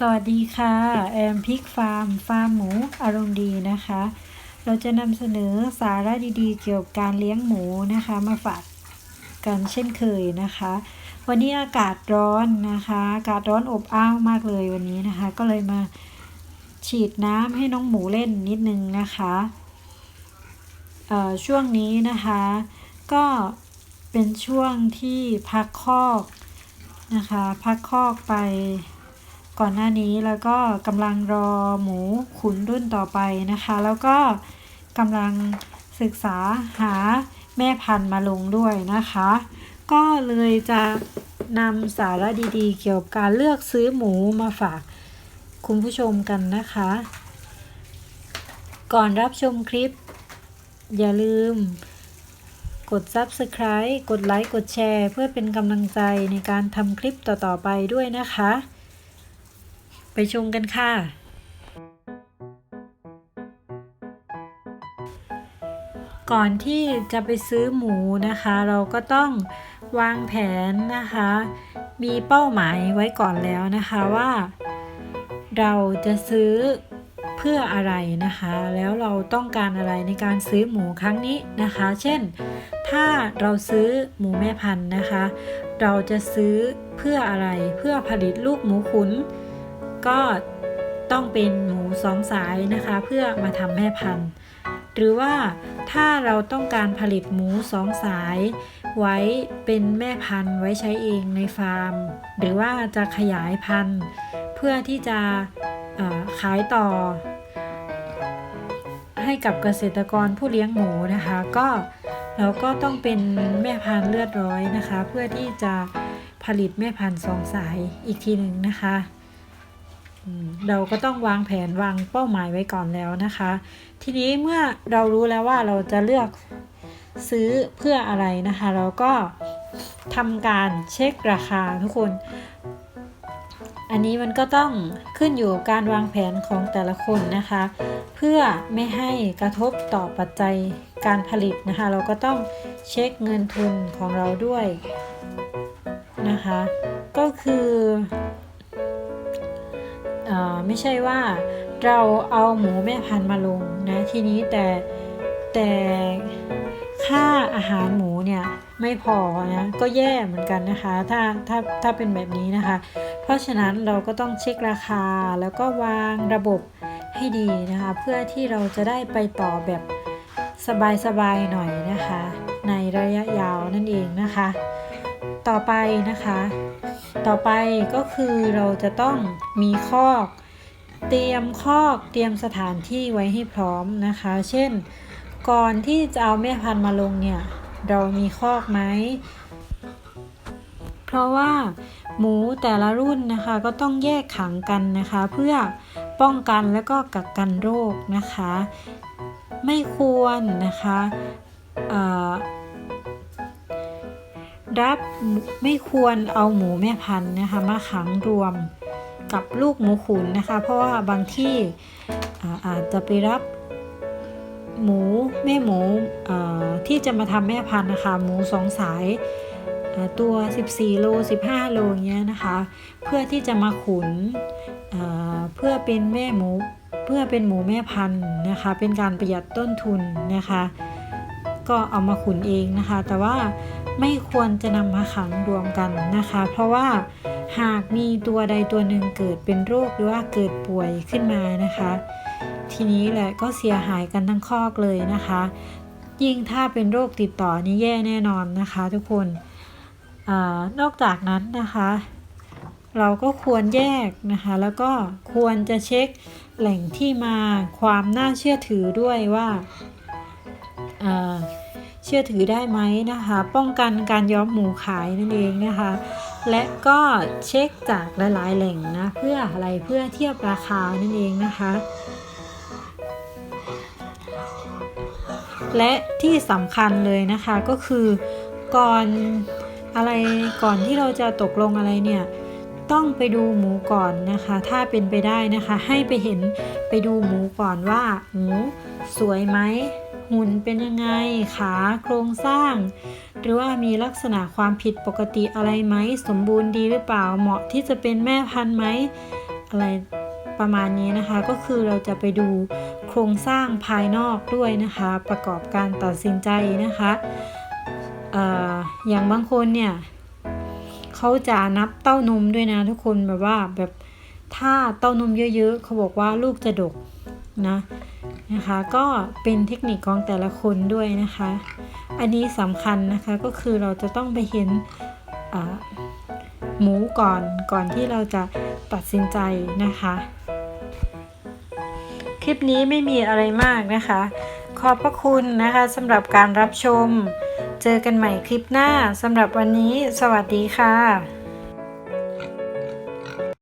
สวัสดีค่ะแอมพิกฟาร์ม ฟาร์มหมูอารมณ์ดีนะคะ เราจะนำเสนอสาระดีๆ เกี่ยวกับการเลี้ยงหมูนะคะ มาฝากกันเช่นเคยนะคะ วันนี้อากาศร้อนนะคะอากาศร้อนอบอ้าวมากเลยวันนี้นะคะ ก็เลยมาฉีดน้ำให้น้องหมูเล่นนิดนึงนะคะช่วงนี้นะคะ ก็เป็นช่วงที่พักคอกนะคะ พักคอกไป ก่อนหน้านี้แล้วก็กำลังรอหมูขุนรุ่นต่อไปนะคะ แล้วก็กำลังศึกษาหาแม่พันธุ์มาลงด้วยนะคะ ก็เลยจะนำสาระดีๆ เกี่ยวกับการเลือกซื้อหมูมาฝากคุณผู้ชมกันนะคะ ก่อนรับชมคลิป อย่าลืม กด Subscribe กดไลค์ กดแชร์ เพื่อเป็นกำลังใจในการทำคลิปต่อ ๆ ไปด้วยนะคะ ไปชมกันค่ะ ก่อนที่จะไปซื้อหมูนะคะ เราก็ต้องวางแผนนะคะ มีเป้าหมายไว้ก่อนแล้วนะคะว่า เราจะซื้อเพื่ออะไรนะคะ แล้วเราต้องการอะไรในการซื้อหมูครั้งนี้นะคะ เช่น ถ้าเราซื้อหมูแม่พันธุ์นะคะ เราจะซื้อเพื่ออะไรเพื่อผลิตลูกหมูขุน ก็ต้องเป็นหมูสองสายนะคะ เพื่อมาทำแม่พันธุ์ หรือว่าถ้าเราต้องการผลิตหมูสองสาย ไว้เป็นแม่พันธุ์ไว้ใช้เองในฟาร์ม หรือว่าจะขยายพันธุ์ เพื่อที่จะเอ่อขายต่อ ให้กับเกษตรกรผู้เลี้ยงหมูนะคะ ก็เราก็ต้องเป็นแม่พันธุ์เลือดร้อยนะคะ เพื่อที่จะผลิตแม่พันธุ์สองสายอีกทีหนึ่งนะคะอืม เราก็ต้องวางแผนวางเป้าหมายไว้ก่อนแล้วนะคะ ทีนี้เมื่อเรารู้แล้วว่าเราจะเลือกซื้อเพื่ออะไรนะคะ เราก็ทำการเช็คราคาทุกคน อันนี้มันก็ต้องขึ้นอยู่กับการวางแผนของแต่ละคนนะคะ เพื่อไม่ให้กระทบต่อปัจจัยการผลิตนะคะ เราก็ต้องเช็คเงินทุนของเราด้วยนะคะ ก็คือเออ ไม่ใช่ว่าเราเอาหมูแม่พันธุ์มาลงนะทีนี้แต่แต่ค่าอาหารหมูเนี่ยไม่พอนะก็แย่เหมือนกันนะคะ ถ้าถ้าถ้าเป็นแบบนี้นะคะ เพราะฉะนั้นเราก็ต้องเช็คราคาแล้วก็วางระบบให้ดีนะคะ เพื่อที่เราจะได้ไปต่อแบบสบายๆหน่อยนะคะ ในระยะยาวนั่นเองนะคะ ต่อไปนะคะ ต่อไปก็คือเราจะต้องมีคอก เตรียมคอกเตรียมสถานที่ไว้ให้พร้อมนะคะ เช่น ก่อนที่จะเอาแม่พันธุ์มาลงเนี่ย เรามีคอกไหมเพราะว่าหมูแต่ละรุ่นนะคะก็ต้องแยกขังกันนะคะ เพื่อป้องกันแล้วก็กักกันโรคนะคะ ไม่ควรนะคะอ่อ รับไม่ควรเอาหมูแม่พันธุ์นะคะมาขังรวมกับลูกหมูขุนนะคะ เพราะว่าบางที่อาจจะไปรับหมูแม่หมูที่จะมาทำแม่พันธุ์นะคะ หมูสองสายตัว 14 โล 15 โลอย่างเงี้ยนะคะ เพื่อที่จะมาขุนเพื่อเป็นแม่หมู เพื่อเป็นหมูแม่พันธุ์นะคะ เป็นการประหยัดต้นทุนนะคะ ก็เอามาขุนเองนะคะ แต่ว่า ไม่ควรจะนำมาขังรวมกันนะคะ เพราะว่าหากมีตัวใดตัวหนึ่งเกิดเป็นโรคหรือว่าเกิดป่วยขึ้นมานะคะ ทีนี้แหละก็เสียหายกันทั้งคอกเลยนะคะ ยิ่งถ้าเป็นโรคติดต่อนี่แย่แน่นอนนะคะ ทุกคนอนอกจากนั้นนะคะ เราก็ควรแยกนะคะ แล้วก็ควรจะเช็คแหล่งที่มาความน่าเชื่อถือด้วยว่าอ่า เชื่อถือได้ไหมนะคะ ป้องกันการย้อมหมูขายนั่นเองนะคะ และก็เช็คจากหลายๆแหล่งนะเพื่ออะไรเพื่อเทียบราคานั่นเองนะคะและที่สำคัญเลยนะคะก็คือก่อนอะไรก่อนที่เราจะตกลงอะไรเนี่ยต้องไปดูหมูก่อนนะคะ ถ้าเป็นไปได้นะคะ ให้ไปเห็นไปดูหมูก่อนว่าหมูสวยไหม หุ่นเป็นยังไง ขาโครงสร้าง หรือว่ามีลักษณะความผิดปกติอะไรไหม สมบูรณ์ดีหรือเปล่าเหมาะที่จะเป็นแม่พันธุ์ไหม อะไรประมาณนี้นะคะ ก็คือเราจะไปดูโครงสร้างภายนอกด้วยนะคะ ประกอบการตัดสินใจนะคะออย่างบางคนเนี่ยเขาจะนับเต้านมด้วยนะทุกคนแบบว่าแบบถ้าเต้านมเยอะๆเขาบอกว่าลูกจะดกนะ นะคะ ก็เป็นเทคนิคของแต่ละคนด้วยนะคะ อันนี้สำคัญนะคะก็คือเราจะต้องไปเห็นหมูก่อนก่อนที่เราจะตัดสินใจนะคะ คลิปนี้ไม่มีอะไรมากนะคะ ขอบพระคุณนะคะสำหรับการรับชม เจอกันใหม่คลิปหน้าสำหรับวันนี้ สวัสดีค่ะ